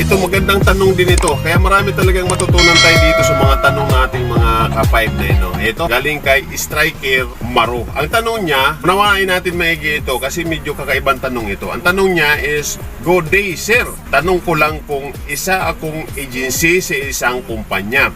ito magandang tanong din ito. Kaya marami talagang matutunan tayo dito sa mga tanong nating mga ka-5 na ino. Ito, galing kay Striker Maro. Ang tanong niya, nawain natin maigi ito kasi medyo kakaibang tanong ito. Ang tanong niya is, Good day, sir. Tanong ko lang kung isa akong agency sa isang kumpanya.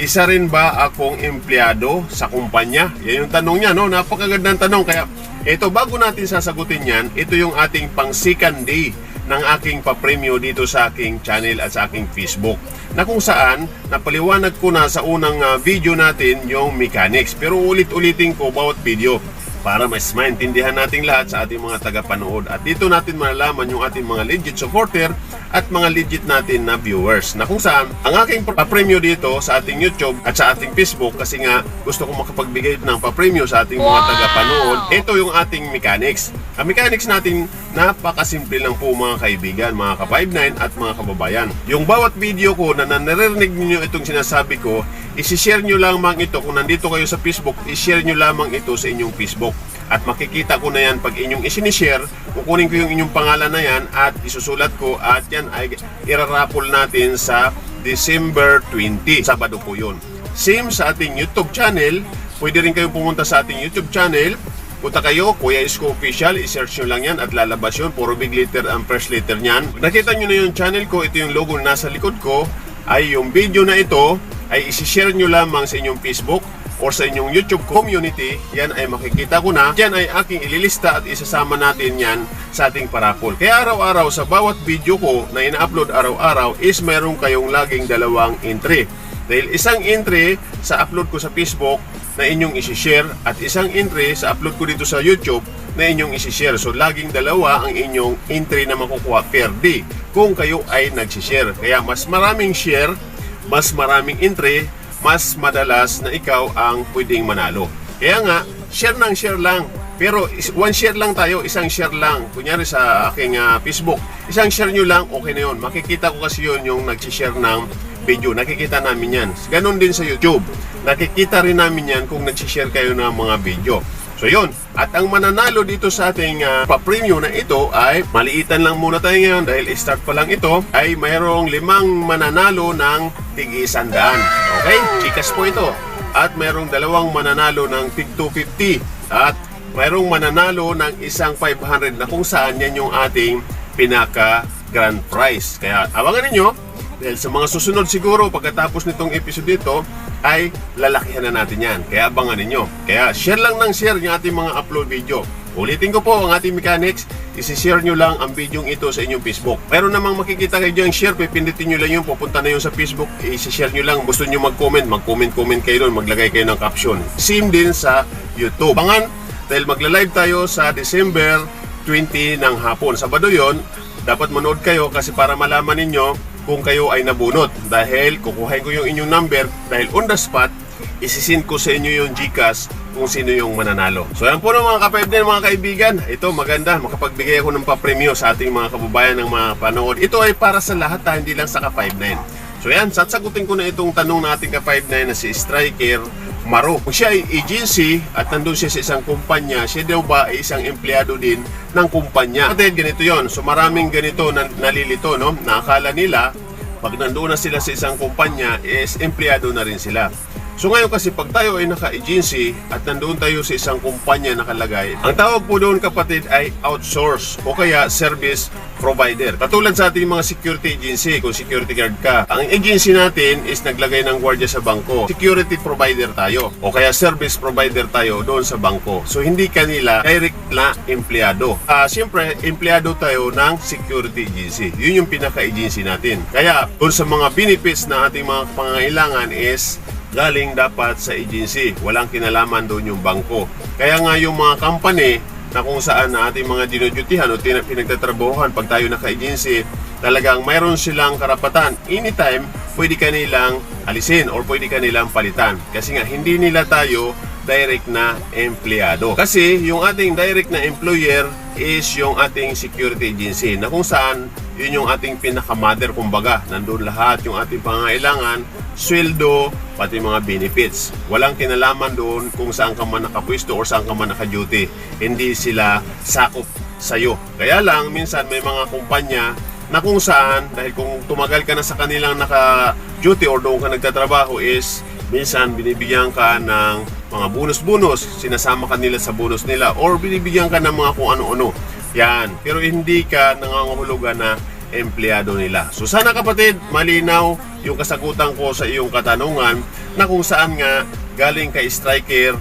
Isa rin ba akong empleyado sa kumpanya? Yan yung tanong niya, no? Napakagandang tanong. Kaya, ito, bago natin sasagutin yan, ito yung ating pang second day ng aking papremyo dito sa aking channel at sa aking Facebook. Na kung saan, napaliwanag ko na sa unang ah, video natin yung mechanics. Pero ulit-ulitin ko bawat video para mas maintindihan natin lahat sa ating mga tagapanood. At dito natin malalaman yung ating mga legit supporter at mga legit natin na viewers. Na kung saan, ang aking papremyo dito sa ating YouTube at sa ating Facebook kasi nga gusto ko makapagbigay ng papremyo sa ating mga tagapanood. Ito yung ating mechanics. Ang mechanics natin, napakasimple lang po mga kaibigan, mga ka-59 at mga kababayan. Yung bawat video ko na naririnig niyo itong sinasabi ko, isi-share nyo lamang ito. Kung nandito kayo sa Facebook, i-share nyo lamang ito sa inyong Facebook. At makikita ko na yan pag inyong isinishare, kukunin ko yung inyong pangalan na yan at isusulat ko at yan ay irarapol natin sa December 20. Sabado po yun. Same sa ating YouTube channel. Pwede rin kayong pumunta sa ating YouTube channel. Punta kayo, Kuya Isko Official, i-search nyo lang yan at lalabas yun. Puro big letter ang first letter niyan. Pag nakita nyo na yung channel ko, ito yung logo na nasa likod ko, ay yung video na ito ay isi-share nyo lamang sa inyong Facebook or sa inyong YouTube community, yan ay makikita ko na. Yan ay aking ililista at isasama natin yan sa ating parapol. Kaya araw-araw sa bawat video ko na ina-upload araw-araw is meron kayong laging dalawang entry. Dahil isang entry sa upload ko sa Facebook na inyong isi-share at isang entry sa upload ko dito sa YouTube na inyong isi-share. So laging dalawa ang inyong entry na makukuha per day kung kayo ay nag-share. Kaya mas maraming share, mas maraming entry, mas madalas na ikaw ang pwedeng manalo. Kaya nga, share ng share lang. Pero one share lang tayo, isang share lang. Kunyari sa aking ah, Facebook, isang share nyo lang, okay na yun. Makikita ko kasi yun yung nag-share ng video. Nakikita namin yan. Ganon din sa YouTube. Nakikita rin namin yan kung nag-share kayo ng mga video. So yun, at ang mananalo dito sa ating uh, pa-premium na ito ay maliitan lang muna tayo ngayon dahil start pa lang ito ay mayroong limang mananalo ng tig isandaan. Okay, chikas po ito. At mayroong dalawang mananalo ng tig 250 at mayroong mananalo ng isang 500 na kung saan yan yung ating pinaka grand prize. Kaya abangan ninyo dahil sa mga susunod siguro pagkatapos nitong episode dito ay lalakihan na natin yan. Kaya abangan ninyo. Kaya share lang ng share yung ating mga upload video. Ulitin ko po ang ating mechanics, isi-share nyo lang ang video ito sa inyong Facebook. Pero namang makikita kayo dyan share, pipindutin nyo lang yun, pupunta na yun sa Facebook, isi-share nyo lang. Gusto nyo mag-comment, mag-comment-comment kayo doon, maglagay kayo ng caption. Same din sa YouTube. Abangan, dahil magla-live tayo sa December 20 ng hapon. Sabado yon dapat manood kayo kasi para malaman ninyo kung kayo ay nabunot dahil kukuhain ko yung inyong number dahil on the spot isisin ko sa inyo yung GCash kung sino yung mananalo. So yan po ng mga kapatid din mga kaibigan. Ito maganda, makapagbigay ako ng papremyo sa ating mga kababayan ng mga panood. Ito ay para sa lahat ha, hindi lang sa ka-59. So yan, sasagutin ko na itong tanong natin ka-59 na si Striker Maro. Kung siya ay agency at nandun siya sa isang kumpanya, siya daw ba ay isang empleyado din ng kumpanya? At ganito yon So maraming ganito na nalilito, no? Nakakala nila, pag nandoon na sila sa isang kumpanya, is empleyado na rin sila. So ngayon kasi pag tayo ay naka-agency at nandoon tayo sa isang kumpanya nakalagay, ang tawag po doon kapatid ay outsource o kaya service provider. Katulad sa ating mga security agency, kung security guard ka, ang agency natin is naglagay ng gwardiya sa bangko. Security provider tayo o kaya service provider tayo doon sa bangko. So hindi kanila direct na empleyado. Ah, siyempre, empleyado tayo ng security agency. Yun yung pinaka-agency natin. Kaya doon sa mga benefits na ating mga pangangailangan is galing dapat sa agency. Walang kinalaman doon yung bangko. Kaya nga yung mga company na kung saan na ating mga dinudutihan o pinagtatrabahuhan pag tayo naka-agency, talagang mayroon silang karapatan. Anytime, pwede kanilang alisin or pwede kanilang palitan. Kasi nga, hindi nila tayo direct na empleyado. Kasi yung ating direct na employer is yung ating security agency na kung saan yun yung ating pinaka-mother kumbaga. Nandun lahat yung ating pangailangan, sweldo, pati mga benefits. Walang kinalaman doon kung saan ka man nakapwesto or saan ka man naka-duty. Hindi sila sakop sa'yo. Kaya lang, minsan may mga kumpanya na kung saan, dahil kung tumagal ka na sa kanilang naka-duty or doon ka nagtatrabaho is minsan binibigyan ka ng mga bonus-bonus, sinasama ka nila sa bonus nila or binibigyan ka ng mga kung ano-ano. Yan. Pero hindi ka nangangahulugan na empleyado nila. So sana kapatid, malinaw yung kasagutan ko sa iyong katanungan na kung saan nga galing kay striker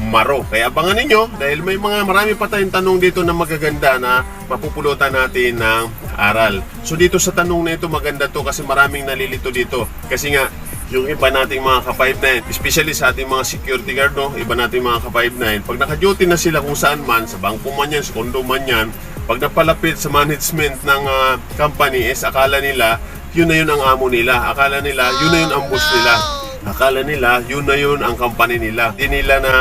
Maro. Kaya abangan ninyo dahil may mga marami pa tayong tanong dito na magaganda na mapupulutan natin ng aral. So dito sa tanong na ito maganda to kasi maraming nalilito dito. Kasi nga yung iba nating mga ka-5'9", especially sa ating mga security guard, no? iba nating mga ka-5'9", pag naka-duty na sila kung saan man, sa bangko man yan, sa kondo man yan, pag napalapit sa management ng ah, company is akala nila, yun na yun ang amo nila. Akala nila, yun na yun ang boss nila. Akala nila, yun na yun ang company nila. Hindi nila na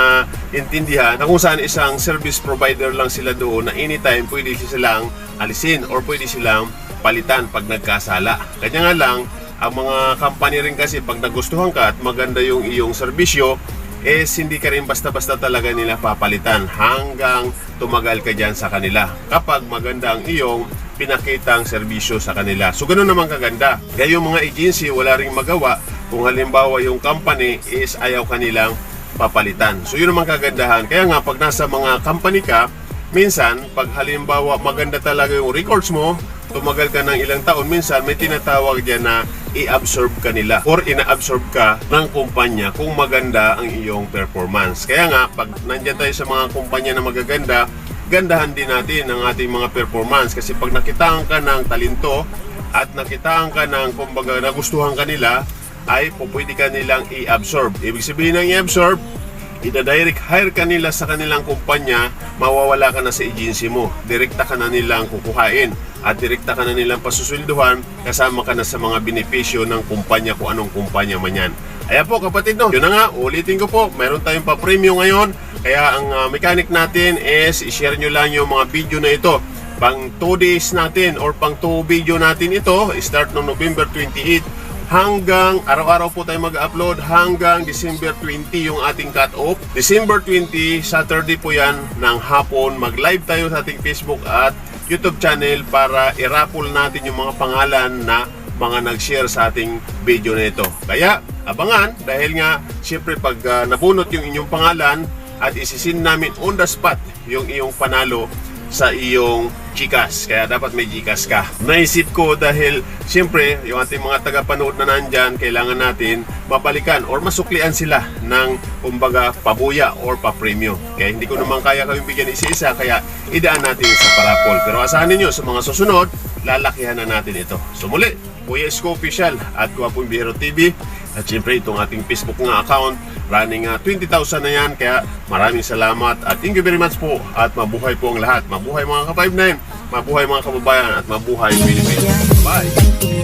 intindihan na kung saan isang service provider lang sila doon na anytime pwede silang alisin or pwede silang palitan pag nagkasala. Kanya nga lang, ang mga company rin kasi pag nagustuhan ka at maganda yung iyong serbisyo, eh hindi ka rin basta-basta talaga nila papalitan hanggang tumagal ka dyan sa kanila. Kapag maganda ang iyong pinakitang serbisyo sa kanila. So ganun naman kaganda. Kaya yung mga agency wala ring magawa kung halimbawa yung company is ayaw kanilang papalitan. So yun naman kagandahan. Kaya nga pag nasa mga company ka, minsan pag halimbawa maganda talaga yung records mo, tumagal ka ng ilang taon, minsan may tinatawag dyan na i-absorb ka nila or ina-absorb ka ng kumpanya kung maganda ang iyong performance. Kaya nga, pag nandyan tayo sa mga kumpanya na magaganda, gandahan din natin ang ating mga performance kasi pag nakitaan ka ng talento at nakitaan ka ng kumbaga nagustuhan ka nila ay po pwede ka nilang i-absorb. Ibig sabihin ng i-absorb, ida-direct hire ka nila sa kanilang kumpanya, mawawala ka na sa agency mo. Direkta ka na nilang kukuhain at direkta ka na nilang pasusweldohan kasama ka na sa mga benepisyo ng kumpanya kung anong kumpanya man yan. Ayan po kapatid no, yun na nga, ulitin ko po, meron tayong pa-premium ngayon. Kaya ang uh, mechanic natin is i-share nyo lang yung mga video na ito. Pang 2 days natin or pang 2 video natin ito, start no November 28 hanggang araw-araw po tayo mag-upload hanggang December 20 yung ating cut-off. December 20, Saturday po yan ng hapon. Mag-live tayo sa ating Facebook at YouTube channel para i-raffle natin yung mga pangalan na mga nag-share sa ating video na ito. Kaya, abangan dahil nga, siyempre pag ah, nabunot yung inyong pangalan at isisin namin on the spot yung iyong panalo sa iyong Gcash. Kaya dapat may Gcash ka. Naisip ko dahil siyempre yung ating mga tagapanood na nandyan, kailangan natin mabalikan or masuklian sila ng kumbaga pabuya or pa-premium. Kaya hindi ko naman kaya kami bigyan isa-isa kaya idaan natin sa parapol. Pero asahan ninyo sa mga susunod, lalakihan na natin ito. So muli, Kuya Isko Official at Kuwapong Bihero TV at siyempre itong ating Facebook nga account running uh, 20,000 na yan. Kaya maraming salamat at thank you very much po. At mabuhay po ang lahat. Mabuhay mga ka-59 mabuhay mga kababayan at mabuhay Pilipinas. Bye